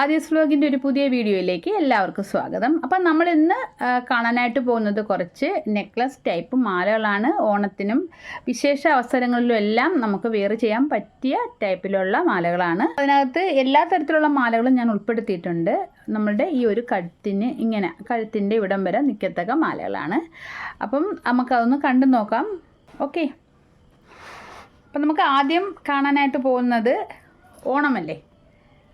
ആദ്യസ് വ്ലോഗിന്റെ ഒരു പുതിയ വീഡിയോയിലേക്ക് എല്ലാവർക്കും സ്വാഗതം. അപ്പം നമ്മൾ ഇന്ന് കാണാനായിട്ട് പോകുന്നത് കുറച്ച് നെക്ലസ് ടൈപ്പ് മാലകളാണ്. ഓണത്തിനും വിശേഷ അവസരങ്ങളിലും എല്ലാം നമുക്ക് വെയർ ചെയ്യാൻ പറ്റിയ ടൈപ്പിലുള്ള മാലകളാണ്. അതിനകത്ത് എല്ലാ തരത്തിലുള്ള മാലകളും ഞാൻ ഉൾപ്പെടുത്തിയിട്ടുണ്ട്. നമ്മളുടെ ഈ ഒരു കഴുത്തിന് ഇങ്ങനെ കഴുത്തിന്റെ ഇവിടം വരെ നിൽക്കത്തക്ക മാലകളാണ്. അപ്പം നമുക്കതൊന്ന് കണ്ടു നോക്കാം. ഓക്കെ. അപ്പം നമുക്ക് ആദ്യം കാണാനായിട്ട് പോകുന്നത് ഓണമല്ലേ?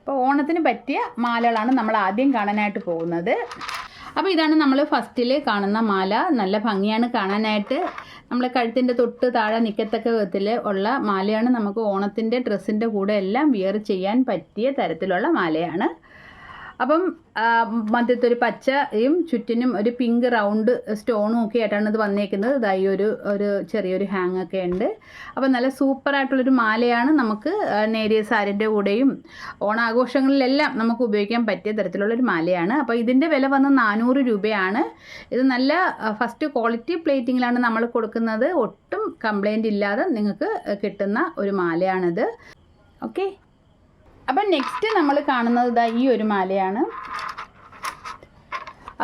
അപ്പോൾ ഓണത്തിന് പറ്റിയ മാലകളാണ് നമ്മൾ ആദ്യം കാണാനായിട്ട് പോകുന്നത്. അപ്പോൾ ഇതാണ് നമ്മൾ ഫസ്റ്റിൽ കാണുന്ന മാല. നല്ല ഭംഗിയാണ് കാണാനായിട്ട്. നമ്മൾ കഴുത്തിന്റെ തൊട്ട് താഴെ നിൽക്കത്തക്ക വിധത്തിൽ ഉള്ള മാലയാണ് നമുക്ക് ഓണത്തിന്റെ ഡ്രസ്സിന്റെ കൂടെ എല്ലാം വിയർ ചെയ്യാൻ പറ്റിയ തരത്തിലുള്ള മാലയാണ്. അപ്പം മധ്യത്തെ ഒരു പച്ചയും ചുറ്റിനും ഒരു പിങ്ക് റൗണ്ട് സ്റ്റോണും ഒക്കെ ആയിട്ടാണ് ഇത് വന്നേക്കുന്നത്. ഇതായി ഒരു ഒരു ചെറിയൊരു ഹാങ് ഒക്കെ ഉണ്ട്. അപ്പം നല്ല സൂപ്പറായിട്ടുള്ളൊരു മാലയാണ് നമുക്ക് നേരിയ സാരിന്റെ കൂടെയും ഓണാഘോഷങ്ങളിലെല്ലാം നമുക്ക് ഉപയോഗിക്കാൻ പറ്റിയ തരത്തിലുള്ളൊരു മാലയാണ്. അപ്പോൾ ഇതിന്റെ വില വന്ന് നാനൂറ് രൂപയാണ്. ഇത് നല്ല ഫസ്റ്റ് ക്വാളിറ്റി പ്ലേറ്റിങ്ങിലാണ് നമ്മൾ കൊടുക്കുന്നത്. ഒട്ടും കംപ്ലൈന്റ് ഇല്ലാതെ നിങ്ങൾക്ക് കിട്ടുന്ന ഒരു മാലയാണിത്. ഓക്കെ അപ്പം നെക്സ്റ്റ് നമ്മൾ കാണുന്നത് ഇതാ ഈ ഒരു മാലയാണ്.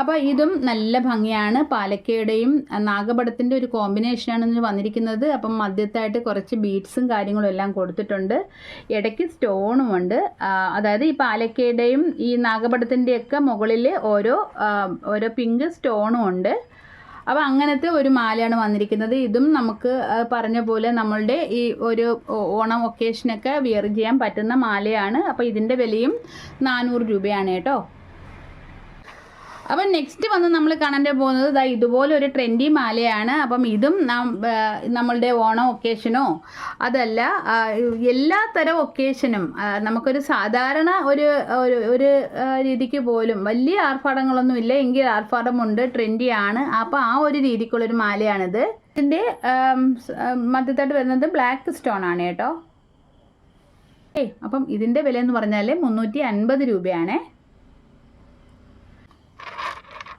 അപ്പോൾ ഇതും നല്ല ഭംഗിയാണ്. പാലക്കയുടെയും നാഗപടത്തിന്റെ ഒരു കോമ്പിനേഷനാണ് വന്നിരിക്കുന്നത്. അപ്പം മധ്യത്തായിട്ട് കുറച്ച് ബീഡ്സും കാര്യങ്ങളും എല്ലാം കൊടുത്തിട്ടുണ്ട്. ഇടയ്ക്ക് സ്റ്റോണും ഉണ്ട്. അതായത് ഈ പാലക്കയുടെയും ഈ നാഗപടത്തിന്റെയൊക്കെ മുകളിൽ ഓരോ ഓരോ പിങ്ക് സ്റ്റോണും ഉണ്ട്. അപ്പോൾ അങ്ങനത്തെ ഒരു മാലയാണ് വന്നിരിക്കുന്നത്. ഇതും നമുക്ക് പറഞ്ഞ പോലെ നമ്മളുടെ ഈ ഒരു ഓണം ഒക്കേഷനൊക്കെ വിയർ ചെയ്യാൻ പറ്റുന്ന മാലയാണ്. അപ്പോൾ ഇതിന്റെ വിലയും നാനൂറ് രൂപയാണ് കേട്ടോ. അപ്പം നെക്സ്റ്റ് വന്ന് നമ്മൾ കാണാൻ പോകുന്നത് ഇതാ ഇതുപോലെ ഒരു ട്രെൻഡി മാലയാണ്. അപ്പം ഇതും നമ്മളുടെ ഓണം ഒക്കേഷനോ അതല്ല എല്ലാ തരം ഒക്കേഷനും നമുക്കൊരു സാധാരണ ഒരു ഒരു രീതിക്ക് പോലും വലിയ ആർഭാടങ്ങളൊന്നും ഇല്ല. എങ്കിൽ ആർഭാടമുണ്ട് ട്രെൻഡിയാണ് അപ്പോൾ ആ ഒരു രീതിക്കുള്ളൊരു മാലയാണിത്. ഇതിന്റെ മധ്യത്തായിട്ട് വരുന്നത് ബ്ലാക്ക് സ്റ്റോൺ ആണ് കേട്ടോ. ഏയ് അപ്പം ഇതിന്റെ വില എന്ന് പറഞ്ഞാൽ മുന്നൂറ്റി അൻപത് രൂപയാണേ.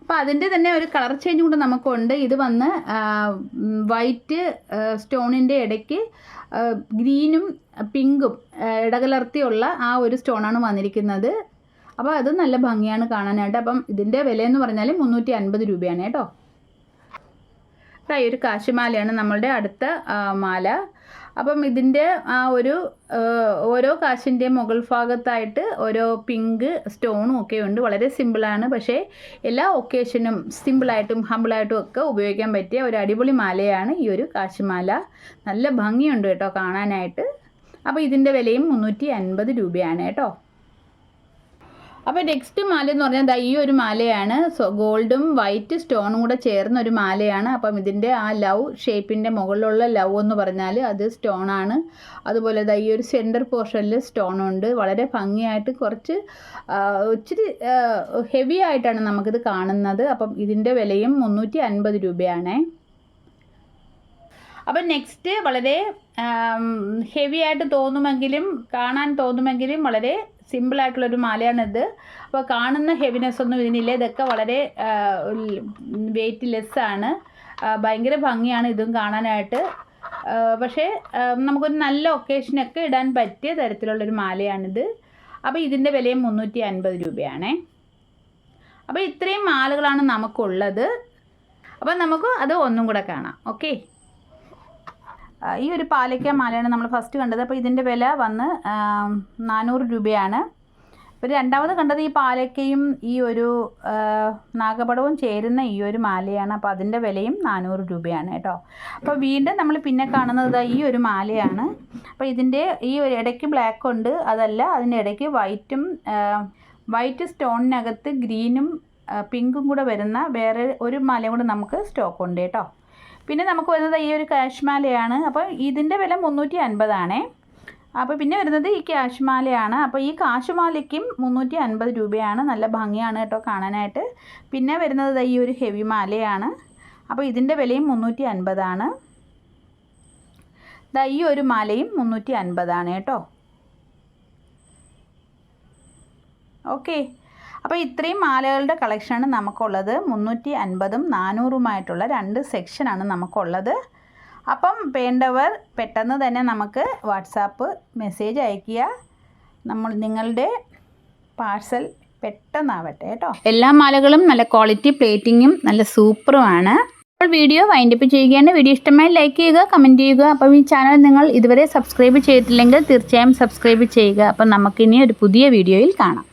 അപ്പോൾ അതിന്റെ തന്നെ ഒരു കളർ ചേഞ്ച് കൂടെ നമുക്കുണ്ട്. ഇത് വന്ന് വൈറ്റ് സ്റ്റോണിന്റെ ഇടയ്ക്ക് ഗ്രീനും പിങ്കും ഇടകലർത്തിയുള്ള ആ ഒരു സ്റ്റോണാണ് വന്നിരിക്കുന്നത്. അപ്പോൾ അത് നല്ല ഭംഗിയാണ് കാണാനായിട്ട്. അപ്പം ഇതിന്റെ എന്ന് പറഞ്ഞാൽ മുന്നൂറ്റി അൻപത് രൂപയാണ് കേട്ടോ. ഈ ഒരു കാശിമാലയാണ് നമ്മളുടെ അടുത്ത മാല. അപ്പം ഇതിന്റെ ആ ഒരു ഓരോ കാശിന്റെ മുകൾ ഭാഗത്തായിട്ട് ഓരോ പിങ്ക് സ്റ്റോണും ഒക്കെ ഉണ്ട്. വളരെ സിമ്പിളാണ് പക്ഷേ എല്ലാ ഒക്കേഷനും സിമ്പിളായിട്ടും ഹമ്പിളായിട്ടും ഒക്കെ ഉപയോഗിക്കാൻ പറ്റിയ ഒരു അടിപൊളി മാലയാണ് ഈ ഒരു കാശിമാല. നല്ല ഭംഗിയുണ്ട് കേട്ടോ കാണാനായിട്ട്. അപ്പോൾ ഇതിന്റെ വിലയും മുന്നൂറ്റി അൻപത് രൂപയാണ് കേട്ടോ. അപ്പോൾ നെക്സ്റ്റ് മാല എന്ന് പറഞ്ഞാൽ ദാ ഈ ഒരു മാലയാണ്. സോ ഗോൾഡും വൈറ്റ് സ്റ്റോണും കൂടെ ചേർന്ന ഒരു മാലയാണ്. അപ്പം ഇതിന്റെ ആ ലവ് ഷേപ്പിന്റെ മുകളിലുള്ള ലവ് എന്ന് പറഞ്ഞാൽ അത് സ്റ്റോൺ ആണ്. അതുപോലെ ദാ ഈ ഒരു സെന്റർ പോർഷനിൽ സ്റ്റോൺ ഉണ്ട്. വളരെ ഭംഗിയായിട്ട് കുറച്ച് ഒത്തിരി ഹെവി ആയിട്ടാണ് നമുക്കിത് കാണുന്നത്. അപ്പം ഇതിന്റെ വിലയും മുന്നൂറ്റി അൻപത് രൂപയാണേ. അപ്പം നെക്സ്റ്റ് വളരെ ഹെവി ആയിട്ട് തോന്നുമെങ്കിലും കാണാൻ തോന്നുമെങ്കിലും വളരെ സിമ്പിളായിട്ടുള്ളൊരു മാലയാണിത്. അപ്പോൾ കാണുന്ന ഹെവിനെസ് ഒന്നും ഇതിനില്ല. ഇതൊക്കെ വളരെ വെയിറ്റ് ലെസ്സാണ് ഭയങ്കര ഭംഗിയാണ് ഇതും കാണാനായിട്ട്. പക്ഷേ നമുക്കൊരു നല്ല ഒക്കേഷനൊക്കെ ഇടാൻ പറ്റിയ തരത്തിലുള്ളൊരു മാലയാണിത്. അപ്പോൾ ഇതിന്റെ വിലയും മുന്നൂറ്റി അൻപത് രൂപയാണേ. അപ്പോൾ ഇത്രയും മാലകളാണ് നമുക്കുള്ളത്. അപ്പോൾ നമുക്ക് അത് ഒന്നും കൂടെ കാണാം. ഓക്കെ? ഈ ഒരു പാലക്ക മാലയാണ് നമ്മൾ ഫസ്റ്റ് കണ്ടത്. അപ്പോൾ ഇതിന്റെ വില വന്ന് നാനൂറ് രൂപയാണ്. ഇപ്പോൾ രണ്ടാമത് കണ്ടത് ഈ പാലക്കയും ഈ ഒരു നാഗപടവും ചേരുന്ന ഈ ഒരു മാലയാണ്. അപ്പോൾ അതിന്റെ വിലയും നാനൂറ് രൂപയാണ് കേട്ടോ. അപ്പോൾ വീണ്ടും നമ്മൾ പിന്നെ കാണുന്നത് ഈ ഒരു മാലയാണ്. അപ്പോൾ ഇതിന്റെ ഈ ഒരു ഇടയ്ക്ക് ബ്ലാക്ക് ഉണ്ട്. അതല്ല അതിന്റെ ഇടയ്ക്ക് വൈറ്റും വൈറ്റ് സ്റ്റോണിനകത്ത് ഗ്രീനും പിങ്കും കൂടെ വരുന്ന വേറെ ഒരു മാലയും കൂടെ നമുക്ക് സ്റ്റോക്ക് ഉണ്ട് കേട്ടോ. പിന്നെ നമുക്ക് വരുന്നത് ഈ ഒരു കാശ്മാലയാണ് മാലയാണ്. അപ്പോൾ ഇതിന്റെ വില മുന്നൂറ്റി അൻപതാണേ അപ്പോൾ പിന്നെ വരുന്നത് ഈ കാശ്മാലയാണ് മാലയാണ്. അപ്പോൾ ഈ കാശുമാലയ്ക്കും മുന്നൂറ്റി അൻപത് രൂപയാണ്. നല്ല ഭംഗിയാണ് കേട്ടോ കാണാനായിട്ട്. പിന്നെ വരുന്നത് ഈ ഒരു ഹെവി മാലയാണ്. അപ്പോൾ ഇതിന്റെ വിലയും മുന്നൂറ്റി അൻപതാണ് ഈ ഒരു മാലയും മുന്നൂറ്റി അൻപതാണ് കേട്ടോ. ഓക്കെ. അപ്പോൾ ഇത്രയും മാലകളുടെ കളക്ഷനാണ് നമുക്കുള്ളത്. മുന്നൂറ്റി അൻപതും നാനൂറുമായിട്ടുള്ള രണ്ട് സെക്ഷനാണ് നമുക്കുള്ളത്. അപ്പം വേണ്ടവർ പെട്ടെന്ന് തന്നെ നമുക്ക് വാട്സാപ്പ് മെസ്സേജ് അയയ്ക്കുക. നമ്മൾ നിങ്ങളുടെ പാഴ്സൽ പെട്ടെന്നാവട്ടെ കേട്ടോ. എല്ലാ മാലകളും നല്ല ക്വാളിറ്റി പ്ലേറ്റിങ്ങും നല്ല സൂപ്പറുമാണ് അപ്പോൾ വീഡിയോ വൈൻഡപ്പ് ചെയ്യുകയാണ്. വീഡിയോ ഇഷ്ടമായി ലൈക്ക് ചെയ്യുക കമന്റ് ചെയ്യുക. അപ്പം ഈ ചാനൽ നിങ്ങൾ ഇതുവരെ സബ്സ്ക്രൈബ് ചെയ്തിട്ടില്ലെങ്കിൽ തീർച്ചയായും സബ്സ്ക്രൈബ് ചെയ്യുക. അപ്പം നമുക്കിനി ഒരു പുതിയ വീഡിയോയിൽ കാണാം.